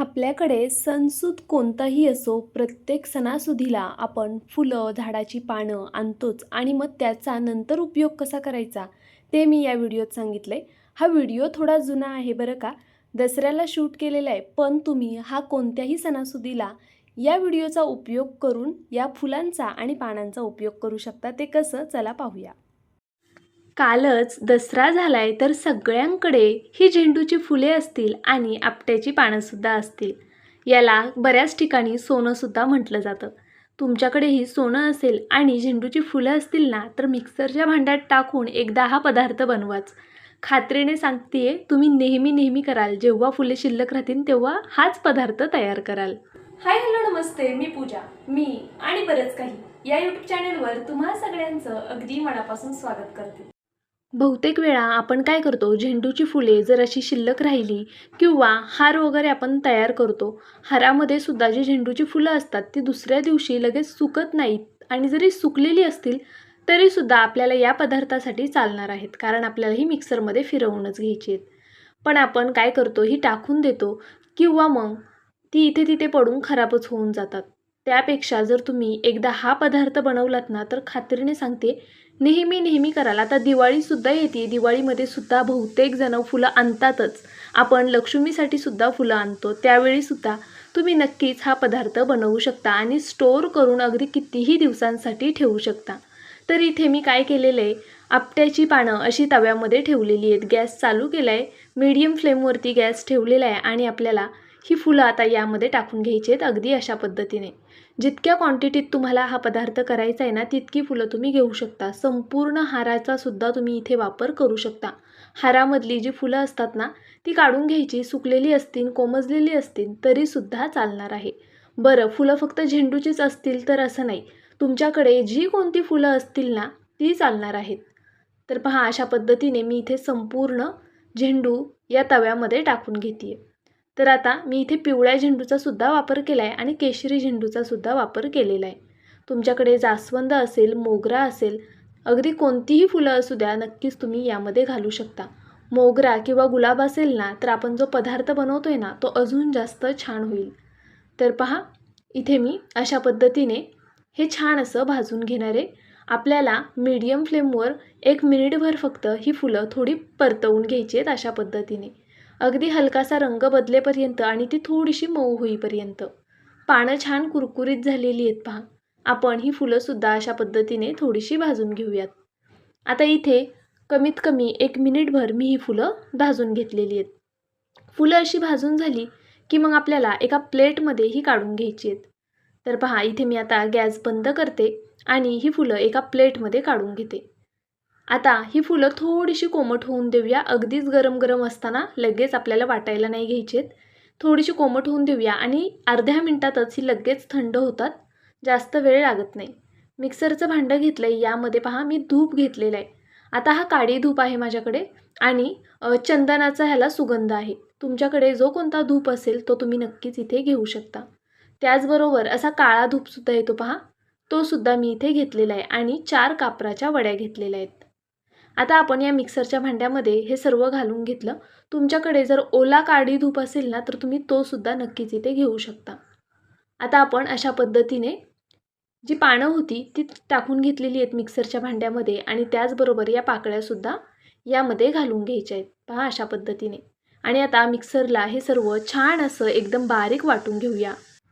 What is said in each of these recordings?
आपल्याकडे सणसूद कोणताही असो प्रत्येक सणासुदीला आपण फुलं झाडाची पानं आणतोच. आणि मग त्याचा नंतर उपयोग कसा करायचा? ते मी या व्हिडिओत सांगितलं आहे हा व्हिडिओ थोडा जुना आहे बरं का? दसऱ्याला शूट केलेला आहे. पण तुम्ही हा कोणत्याही सणासुदीला या व्हिडिओचा उपयोग करून या फुलांचा आणि पानांचा उपयोग करू शकता. ते कसं? चला पाहूया. कालच दसरा झालाय तर सगळ्यांकडे ही झेंडूची फुले असतील आणि आपट्याची पानंसुद्धा असतील. याला बऱ्याच ठिकाणी सोनंसुद्धा म्हटलं जातं. तुमच्याकडेही सोनं असेल आणि झेंडूची फुलं असतील ना तर मिक्सरच्या भांड्यात टाकून एकदा हा पदार्थ बनवाच. खात्रीने सांगतेय तुम्ही नेहमी नेहमी कराल. जेव्हा फुले शिल्लक राहतील तेव्हा हाच पदार्थ तयार कराल. हाय हॅलो नमस्ते. मी पूजा मी आणि बरंच काही. या यूट्यूब चॅनलवर तुम्हा सगळ्यांचं अगदी मनापासून स्वागत करते. बहुतेक वेळा आपण काय करतो झेंडूची फुले जर अशी शिल्लक राहिली किंवा हार वगैरे आपण तयार करतो हारामध्ये सुद्धा जी झेंडूची फुलं असतात ती दुसऱ्या दिवशी लगेच सुकत नाहीत आणि जरी सुकलेली असतील तरीसुद्धा आपल्याला या पदार्थासाठी चालणार आहेत. कारण आपल्याला ही मिक्सरमध्ये फिरवूनच घ्यायची आहेत. पण आपण काय करतो ही टाकून देतो किंवा मग ती इथे तिथे पडून खराबच होऊन जातात. त्यापेक्षा जर तुम्ही एकदा हा पदार्थ बनवलात ना तर खात्रीने सांगते नेहमी नेहमी कराल. आता दिवाळीसुद्धा येते. दिवाळीमध्ये सुद्धा बहुतेक जण फुलं आणतातच. आपण लक्ष्मीसाठी सुद्धा फुलं आणतो. त्यावेळीसुद्धा तुम्ही नक्कीच हा पदार्थ बनवू शकता आणि स्टोअर करून अगदी कितीही दिवसांसाठी ठेवू शकता. तर इथे मी काय केलेलं आहे? आपट्याची पानं अशी तव्यामध्ये ठेवलेली आहेत. गॅस चालू केला आहे मीडियम फ्लेमवरती गॅस ठेवलेला आहे आणि आपल्याला ही फुलं आता यामध्ये टाकून घ्यायची आहेत अगदी अशा पद्धतीने. जितक्या क्वांटिटीत तुम्हाला हा पदार्थ करायचा आहे ना तितकी फुलं तुम्ही घेऊ शकता. संपूर्ण हाराचा सुद्धा तुम्ही इथे वापर करू शकता. हारामधली जी फुलं असतात ना ती काढून घ्यायची सुकलेली असतील कोमजलेली असतील तरीसुद्धा चालणार आहे. बरं फुलं फक्त झेंडूचीच असतील तर असं नाही. तुमच्याकडे जी कोणती फुलं असतील ना ती चालणार आहेत. तर पहा अशा पद्धतीने मी इथे संपूर्ण झेंडू या तव्यामध्ये टाकून घेते तर आता मी इथे पिवळ्या झेंडूचा सुद्धा वापर केला आहे आणि केशरी झेंडूचा सुद्धा वापर केलेला आहे. तुमच्याकडे जास्वंद असेल मोगरा असेल अगदी कोणतीही फुलं असू द्या नक्कीच तुम्ही यामध्ये घालू शकता. मोगरा किंवा गुलाब असेल ना तर आपण जो पदार्थ बनवतो आहे ना तो अजून जास्त छान होईल. तर पहा इथे मी अशा पद्धतीने हे छान असं भाजून घेणार आहे. आपल्याला मीडियम फ्लेमवर एक मिनिटभर फक्त ही फुलं थोडी परतवून घ्यायची आहेत अशा पद्धतीने. अगदी हलकासा रंग बदलेपर्यंत आणि ती थोडीशी मऊ होईपर्यंत. पानं छान कुरकुरीत झालेली आहेत पहा. आपण ही फुलंसुद्धा अशा पद्धतीने थोडीशी भाजून घेऊयात. आता इथे कमीत कमी एक मिनिटभर मी ही फुलं भाजून घेतलेली आहेत. फुलं अशी भाजून झाली की मग आपल्याला एका प्लेटमध्ये ही काढून घ्यायची आहेत. तर पहा इथे मी आता गॅस बंद करते आणि ही फुलं एका प्लेटमध्ये काढून घेते. आता ही फुलं थोडीशी कोमट होऊन देऊया. अगदीच गरम गरम असताना लगेच आपल्याला वाटायला नाही घ्यायचेत. थोडीशी कोमट होऊन देऊया आणि अर्ध्या मिनटातच ही लगेच थंड होतात. जास्त वेळ लागत नाही. मिक्सरचं भांडं घेतलं आहे यामध्ये पहा मी धूप घेतलेला आहे. आता हा काळी धूप आहे माझ्याकडे आणि चंदनाचा ह्याला सुगंध आहे. तुमच्याकडे जो कोणता धूप असेल तो तुम्ही नक्कीच इथे घेऊ शकता. त्याचबरोबर असा काळा धूपसुद्धा येतो पहा. तो सुद्धा मी इथे घेतलेला आहे आणि चार कापराच्या वड्या घेतलेल्या आहेत. आता आपण या मिक्सरच्या भांड्यामध्ये हे सर्व घालून घेतलं. तुमच्याकडे जर ओला काडी धूप असेल ना तर तुम्ही तो सुद्धा नक्कीच इथे घेऊ शकता. आता आपण अशा पद्धतीने जी पानं होती ती टाकून घेतलेली आहेत मिक्सरच्या भांड्यामध्ये आणि त्याचबरोबर या पाकळ्यासुद्धा यामध्ये घालून घ्यायच्या आहेत. पहा अशा पद्धतीने. आणि आता मिक्सरला हे सर्व छान असं एकदम बारीक वाटून घेऊया.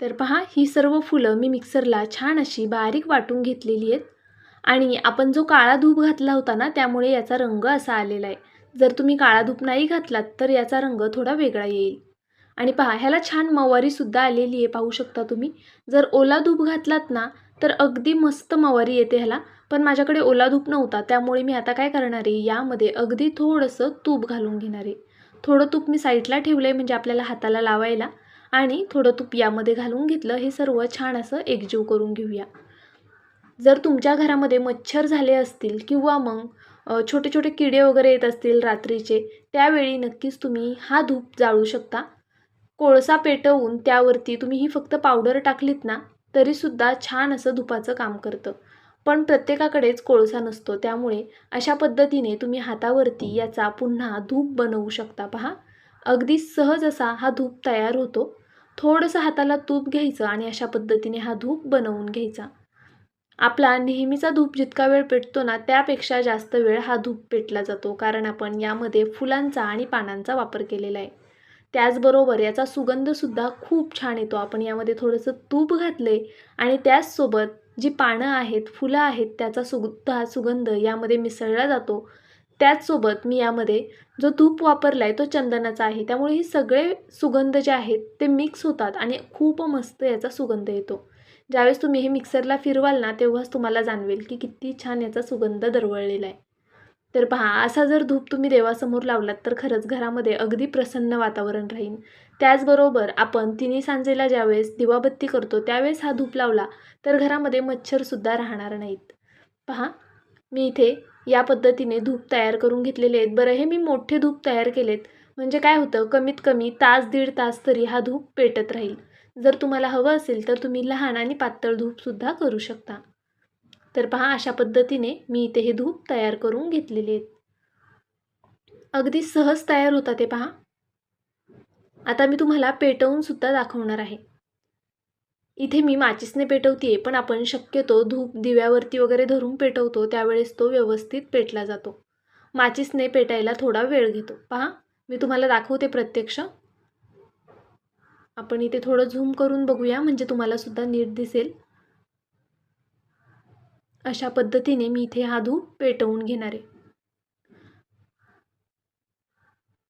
तर पहा ही सर्व फुलं मी मिक्सरला छान अशी बारीक वाटून घेतलेली आहेत. आणि आपण जो काळा धूप घातला होता ना त्यामुळे याचा रंग असा आलेला आहे. जर तुम्ही काळा धूप नाही घातलात तर याचा रंग थोडा वेगळा येईल. आणि पहा ह्याला छान मवारीसुद्धा आलेली आहे पाहू शकता तुम्ही. जर ओला धूप घातलात ना तर अगदी मस्त मवारी येते ह्याला. पण माझ्याकडे ओला धूप नव्हता त्यामुळे मी आता काय करणार आहे? यामध्ये अगदी थोडंसं तूप घालून घेणार आहे. थोडं तूप मी साईडला ठेवलं आहे म्हणजे आपल्याला हाताला लावायला. आणि थोडं तूप यामध्ये घालून घेतलं हे सर्व छान असं एकजीव करून घेऊया. जर तुमच्या घरामध्ये मच्छर झाले असतील किंवा मग छोटे छोटे किडे वगैरे येत असतील रात्रीचे त्यावेळी नक्कीच तुम्ही हा धूप जाळू शकता. कोळसा पेटवून त्यावरती तुम्ही ही फक्त पावडर टाकलीत ना तरीसुद्धा छान असं धुपाचं काम करतं. पण प्रत्येकाकडेच कोळसा नसतो त्यामुळे अशा पद्धतीने तुम्ही हातावरती याचा पुन्हा धूप बनवू शकता. पहा. अगदी सहज असा हा धूप तयार होतो. थोडंसं हाताला तूप घ्यायचं आणि अशा पद्धतीने हा धूप बनवून घ्यायचा. आपला नेहमीचा धूप जितका वेळ पेटतो ना त्यापेक्षा जास्त वेळ हा धूप पेटला जातो कारण आपण यामध्ये फुलांचा आणि पानांचा वापर केलेला आहे. त्याचबरोबर याचा सुगंधसुद्धा खूप छान येतो. आपण यामध्ये थोडंसं तूप घातले आणि त्याचसोबत जी पानं आहेत फुलं आहेत त्याचा सुद्धा सुगंध यामध्ये मिसळला जातो. त्याचसोबत मी यामध्ये जो धूप वापरला आहे तो चंदनाचा आहे. त्यामुळे हे सगळे सुगंध जे आहेत ते मिक्स होतात आणि खूप मस्त याचा सुगंध येतो. ज्यावेळेस तुम्ही हे मिक्सरला फिरवाल ना तेव्हाच तुम्हाला जाणवेल की किती छान याचा सुगंध दरवळलेला आहे तर पहा असा जर धूप तुम्ही देवासमोर लावलात तर खरंच घरामध्ये अगदी प्रसन्न वातावरण राहील त्याचबरोबर आपण तिन्ही सांजेला ज्यावेळेस दिवाबत्ती करतो त्यावेळेस हा धूप लावला तर घरामध्ये मच्छरसुद्धा राहणार नाहीत. पहा मी इथे या पद्धतीने धूप तयार करून घेतलेले आहेत. बरं हे मी मोठे धूप तयार केलेत. म्हणजे काय होतं कमीत कमी तास दीड तास तरी हा धूप पेटत राहील. जर तुम्हाला हवं असेल तर तुम्ही लहान आणि पातळ धूपसुद्धा करू शकता. तर पहा अशा पद्धतीने मी इथे हे धूप तयार करून घेतलेले आहेत. अगदी सहज तयार होता ते पहा. आता मी तुम्हाला पेटवून सुद्धा दाखवणार आहे. इथे मी माचीसने पेटवते पण आपण शक्यतो धूप दिव्यावरती वगैरे धरून पेटवतो त्यावेळेस तो व्यवस्थित पेटला जातो. माचीसने पेटायला थोडा वेळ घेतो. पहा मी तुम्हाला दाखवते प्रत्यक्ष. आपण इथे थोडं झूम करून बघूया म्हणजे तुम्हाला सुद्धा नीट दिसेल. अशा पद्धतीने मी इथे हा धूप पेटवून घेणार. आहे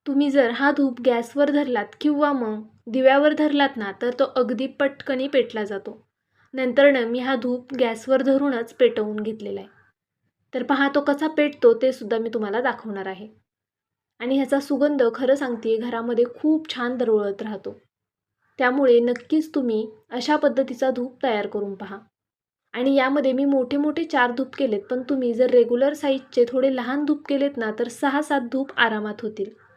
तुम्ही जर हा धूप गॅसवर धरलात किंवा मग दिव्यावर धरलात ना तर तो अगदी पटकनी पेटला जातो. नंतरनं मी हा धूप गॅसवर धरूनच पेटवून घेतलेला आहे. तर पहा तो कसा पेटतो ते सुद्धा मी तुम्हाला दाखवणार आहे. आणि ह्याचा सुगंध खरं सांगते घरामध्ये खूप छान दरवळत राहतो. त्यामुळे नक्कीच तुम्ही अशा पद्धतीचा धूप तयार करून पहा. आणि यामध्ये मी मोठे मोठे चार धूप केलेत पण तुम्ही जर रेग्युलर साईजचे थोडे लहान धूप केलेत ना तर सहा सात धूप आरामात होतील.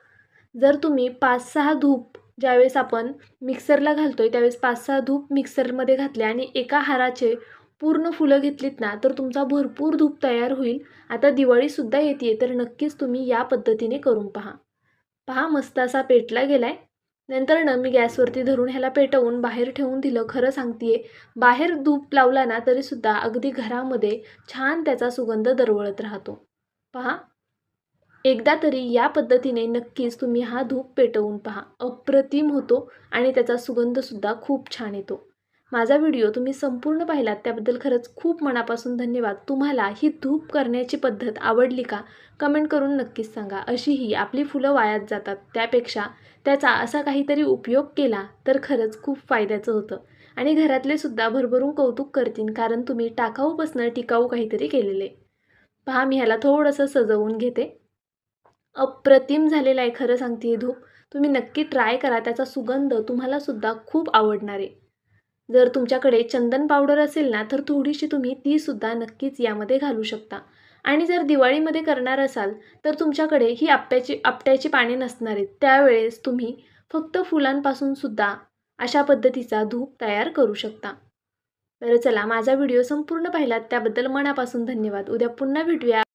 जर तुम्ही पाच सहा धूप ज्यावेळेस आपण मिक्सरला घालतो आहे त्यावेळेस पाच सहा धूप मिक्सरमध्ये घातले आणि एका हाराचे पूर्ण फुलं घेतलीत ना तर तुमचा भरपूर धूप तयार होईल. आता दिवाळीसुद्धा येते आहे तर नक्कीच तुम्ही या पद्धतीने करून पहा. पहा मस्त असा पेटला गेला नंतर नंतरनं मी गॅसवरती धरून ह्याला पेटवून बाहेर ठेवून दिलं. खरं सांगते बाहेर धूप लावला ना तरीसुद्धा अगदी घरामध्ये छान त्याचा सुगंध दरवळत राहतो. पहा एकदा तरी या पद्धतीने नक्कीच तुम्ही हा धूप पेटवून पहा. अप्रतिम होतो आणि त्याचा सुगंधसुद्धा खूप छान येतो. माझा व्हिडिओ तुम्ही संपूर्ण पाहिलात त्याबद्दल खरंच खूप मनापासून धन्यवाद. तुम्हाला ही धूप करण्याची पद्धत आवडली का? कमेंट करून नक्कीच सांगा. अशी ही आपली फुलं वायात जातात. त्यापेक्षा त्याचा असा काहीतरी उपयोग केला तर खरंच खूप फायद्याचं होतं. आणि घरातले सुद्धा भरभरून कौतुक करतील कारण तुम्ही टाकाऊपासनं टिकाऊ काहीतरी केलेले. पहा मी ह्याला थोडंसं सजवून घेते. अप्रतिम झालेला आहे खरं सांगते हे धूप. तुम्ही नक्की ट्राय करा त्याचा सुगंध तुम्हालासुद्धा खूप आवडणार आहे. जर तुमच्याकडे चंदन पावडर असेल ना तर थोडीशी तुम्ही तीसुद्धा नक्कीच यामध्ये घालू शकता. आणि जर दिवाळीमध्ये करणार असाल तर तुमच्याकडे ही आप्याची आपट्याची पाने नसणार आहेत. त्यावेळेस तुम्ही फक्त फुलांपासून सुद्धा अशा पद्धतीचा धूप तयार करू शकता. तर चला माझा व्हिडिओ संपूर्ण पाहिलात त्याबद्दल मनापासून धन्यवाद. उद्या पुन्हा भेटूया.